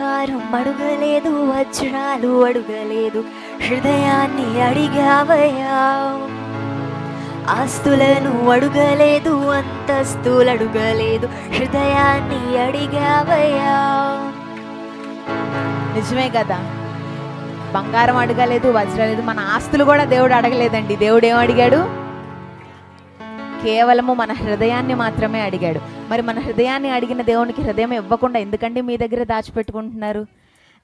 బంగారం అడుగలేదు వజ్రాలు అడుగలేదు హృదయాన్ని అడిగావయ్యా. ఆస్తులను అడుగలేదు అంతస్తులు అడుగలేదు హృదయాన్ని అడిగావయ్యా. నిజమే కదా. బంగారం అడగలేదు వజ్రాలేదు మన ఆస్తులు కూడా దేవుడు అడగలేదండి. దేవుడు ఏం అడిగాడు? కేవలము మన హృదయాన్ని మాత్రమే అడిగాడు. మరి మన హృదయాన్ని అడిగిన దేవునికి హృదయం ఇవ్వకుండా ఎందుకండి మీ దగ్గర దాచిపెట్టుకుంటున్నారు?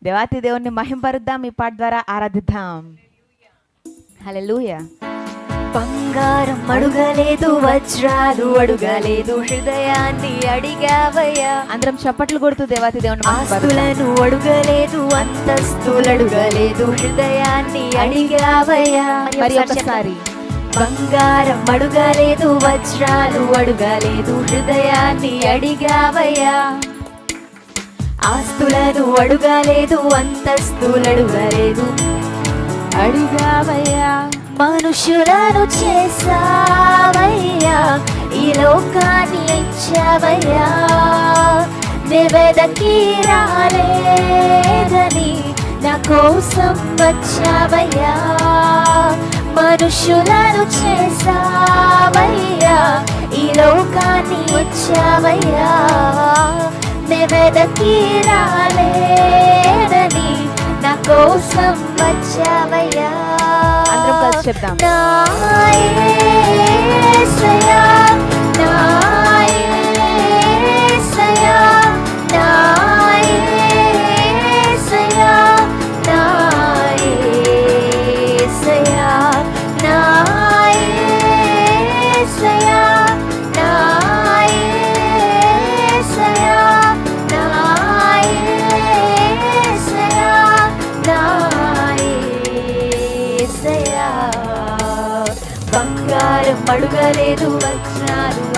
దేవాతి దేవుణ్ణి మహింపరుద్దాం ఈ పాట ద్వారా ఆరాధిద్దాం. హల్లెలూయా. బంగారం అడుగలేదు వజ్రాలు అడుగలేదు హృదయాన్ని అడిగావయ్యా. అందరం చప్పట్లు కొడుతూ దేవాతి దేవుని ఆస్తులను అడుగలేదు అంతస్తులు అడుగలేదు హృదయాన్ని అడిగావయ్యా. మరి ఒకసారి బంగారం అడుగలేదు వజ్రాలు అడుగలేదు హృదయాన్ని అడిగావయ్యా. ఆస్తులను అడుగలేదు అంతస్తులు అడుగలేదు అడిగావయ్యా. మనుషులను చేసావయ్యా ఈ లోకాన్ని ఇచ్చావయ్యా. నివేదకి రాలేదని నా కోసం వచ్చావయ్యా. మనుషులను చేసావయ్యా ఈ లోకాన్ని ఇచ్చావయ్యా నివేదకి రాలేదని నా కోసం వచ్చావయ్యా. అందరం కలిసి చెప్దాం. నా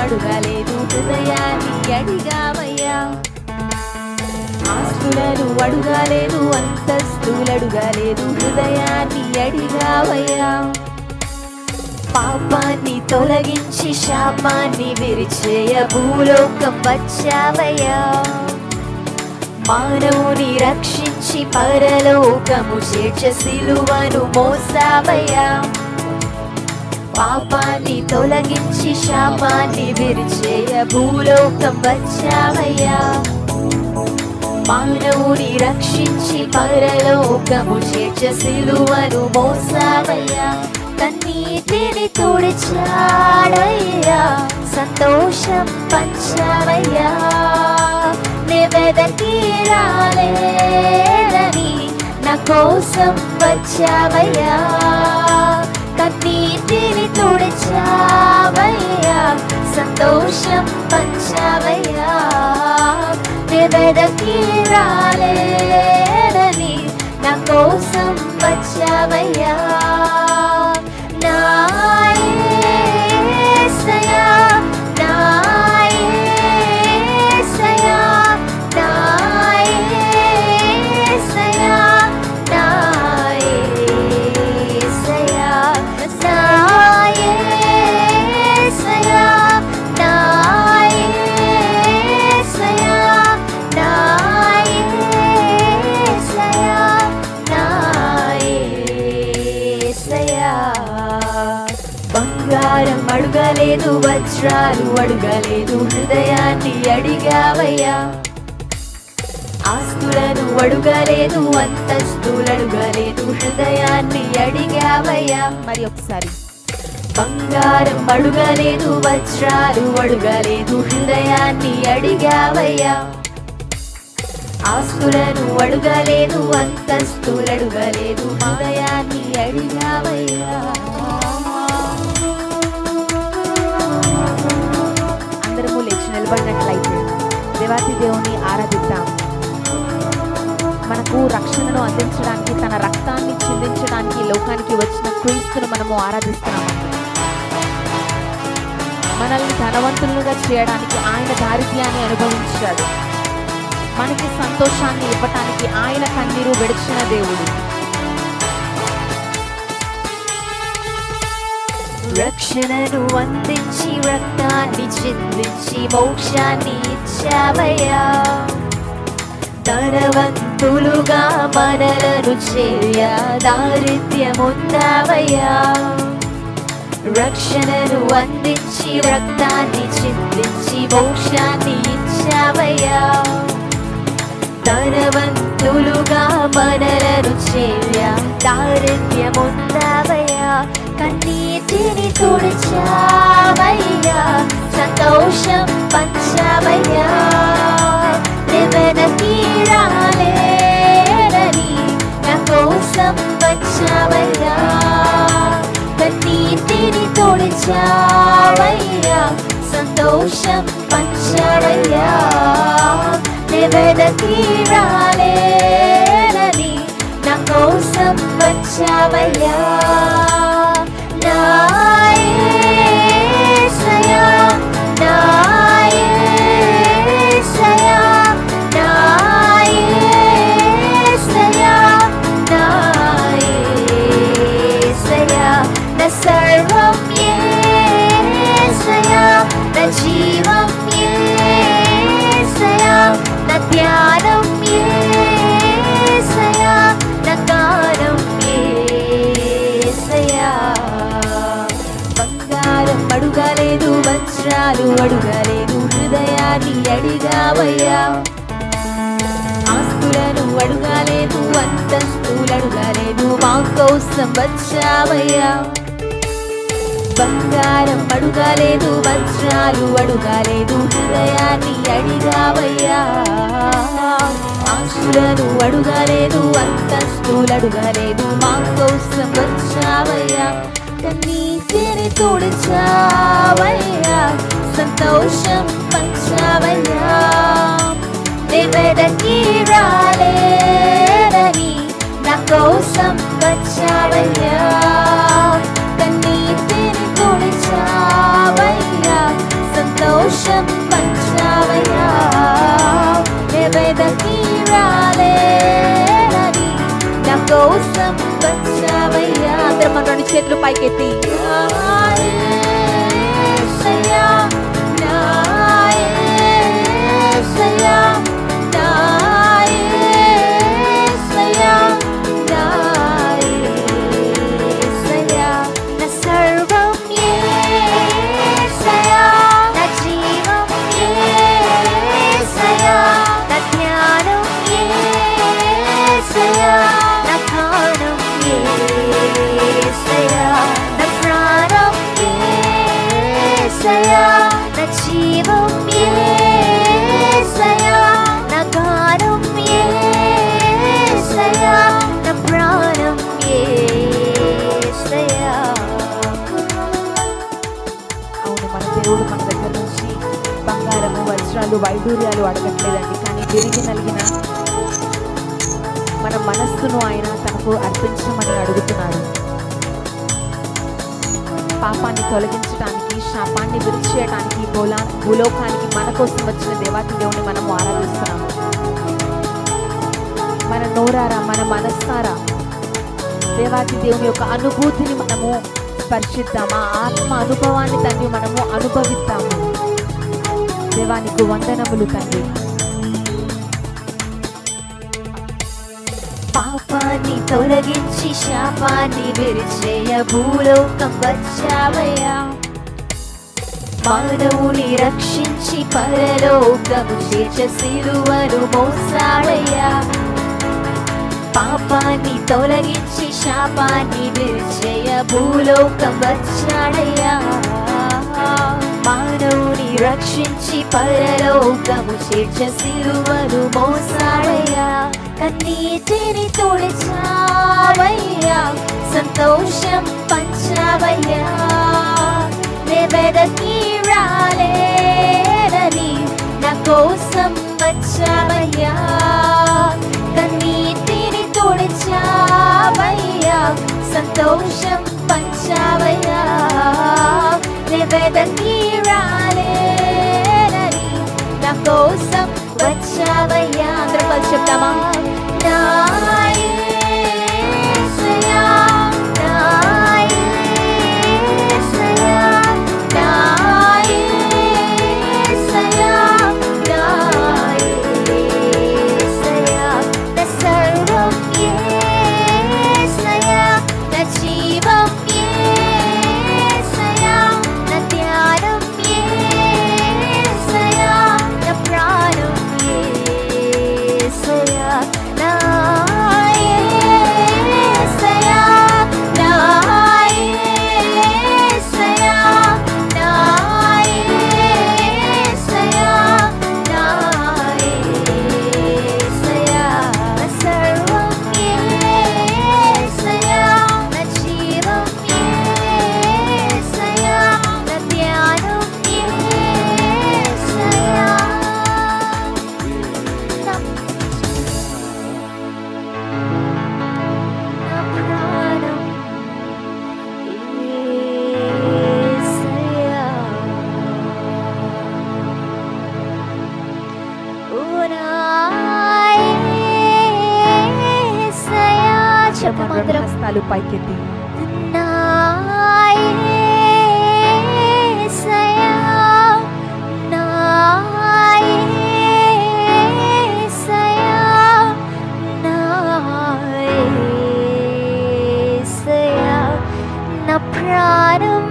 అడుగలేదు హృదయాన్ని అడిగావయ్యా. ఆస్తులను అడుగలేదు అంతస్తులు అడుగలేదు హృదయాన్ని అడిగావయ్యా. పాపాన్ని తొలగించి శాపాన్ని విరిచేయ భూలోకం వచ్చావయ్యా. మానవుని రక్షించి పరలోకము చేర్చ సిలువను మోసావయ్యా. పాపాన్ని తొలగించి శాపాన్ని విరిచేయ భూలోకం వచ్చావయ్యా మానవుని రక్షించి పరలోకము చేర్చ సిలువను మోసావయ్యా కన్నీటిని తుడిచాడయ్యా. సంతోషం పంచావయ్యా నివేదకి రాలేదని నా కోసం వచ్చావయ్యా కన్నీటిని తుడిచావయ్యా సంతోషం పంచావయ్యా నివేదకి రాలేదని నా కోసం వచ్చావయ్యా వజ్రాలు అడుగలేదు హృదయాన్ని అడిగావయ్యా. ఆస్తులను అడుగలేదు అంతస్తులు అడుగలేదు హృదయాన్ని అడిగావయ్యా. మరి ఒకసారి. బంగారం అడుగలేదు వజ్రాలు అడుగలేదు హృదయాన్ని అడిగావయ్యా. ఆస్తులను అడుగలేదు అంతస్తులు అడుగలేదు హృదయాన్ని అడిగావయ్యా. దేవాతి దేవుని ఆరాధిద్దాం. మనకు రక్షణను అందించడానికి తన రక్తాన్ని చిందించడానికి లోకానికి వచ్చిన క్రీస్తును మనము ఆరాధిస్తాం మనల్ని ధనవంతులుగా చేయడానికి ఆయన దారిద్ర్యాన్ని అనుభవించాడు. మనకి సంతోషాన్ని ఇవ్వటానికి ఆయన కన్నీరు విడిచిన దేవుడు. రక్షణను అందించి రక్తాన్ని చిందించి మోక్షాన్ని ఇచ్చావయ్యా ధనవంతులుగా మనలను చేయ దారిద్ర్యమున్నావయ్యా రక్షణను అందించి రక్తాన్ని చిందించి మోక్షాన్ని ఇచ్చావయ్యా ధనవంతులుగా మనలను చేయ దారిద్ర్యమున్నావయ్యా కన్నీటిని తుడిచావయ్యా సంతోషం పంచావయ్యా నివెన తీరాలేరని నా కోసం వచ్చావయ్యా కన్నీటిని తుడిచావయ్యా సంతోషం పంచావయ్యా నివెన తీరాలేరని నా కోసం వచ్చావయ్యా వజ్రాలు అడుగలేదు హృదయాన్ని అడిగావయ్యా. ఆస్తులను అడుగలేదు అంతస్తులు అడుగలేదు మా కోసం వచ్చావయ్యా. బంగారం అడుగలేదు వజ్రాలు అడుగలేదు హృదయాన్ని అడిగావయ్యా. ఆస్తులను అడుగలేదు అంతస్తులు అడుగలేదు మా కోసం వచ్చావయ్యా. కన్నీటిని తుడిచావయ్యా సంతోషం పంచావయ్యా. అందరం మన రెండు చేతులు పైకెత్తి బంగారము వైదూర్యాలు వైడూర్యాలు అడగట్లేదండి. కానీ తిరిగి నలిగిన మన మనస్సును ఆయన తనకు అర్పించమని అడుగుతున్నాడు. పాపాన్ని తొలగించడానికి శాపాన్ని విరిచేయడానికి భూలా భూలోకానికి మన కోసం వచ్చిన దేవాతి దేవుని మనము ఆరాధిస్తున్నాము. మన నోరారా మన మనస్సారా? దేవాతి దేవుని యొక్క అనుభూతిని మనము స్పర్శిద్దాం ఆ ఆత్మ అనుభవాన్ని తండ్రి మనము అనుభవిద్దాము. దేవానికి వందనములు తండ్రి. పాపాన్ని తొలగించి శాపాన్ని విరిచేయ భూలోకం వచ్చావయ్యా. మానవుని రక్షించి పరలోకము చేర్చ సిలువను మోసావయ్యా పాపాన్ని తొలగించి శాపాన్ని విరిచేయ భూలోకం వచ్చాడయ్యా. మానవు రక్షించి పరలోకము చేర్చ సిలువను మోసాడయ్యా కన్నీటిని తుడిచావయ్యా సంతోషం పంచావయ్యా నివేదకి రాలేదని నా కోసం వచ్చావయ్యా కన్నీటిని తుడిచావయ్యా సంతోషం పంచావయ్యా నివేదకి రాలేదని కోసం వచ్చావయ్యా అందరం కలిసి చెప్తామా? నా అందరం మన రెండు అందరం. హస్తాలు పైకెత్తి ప్రాణం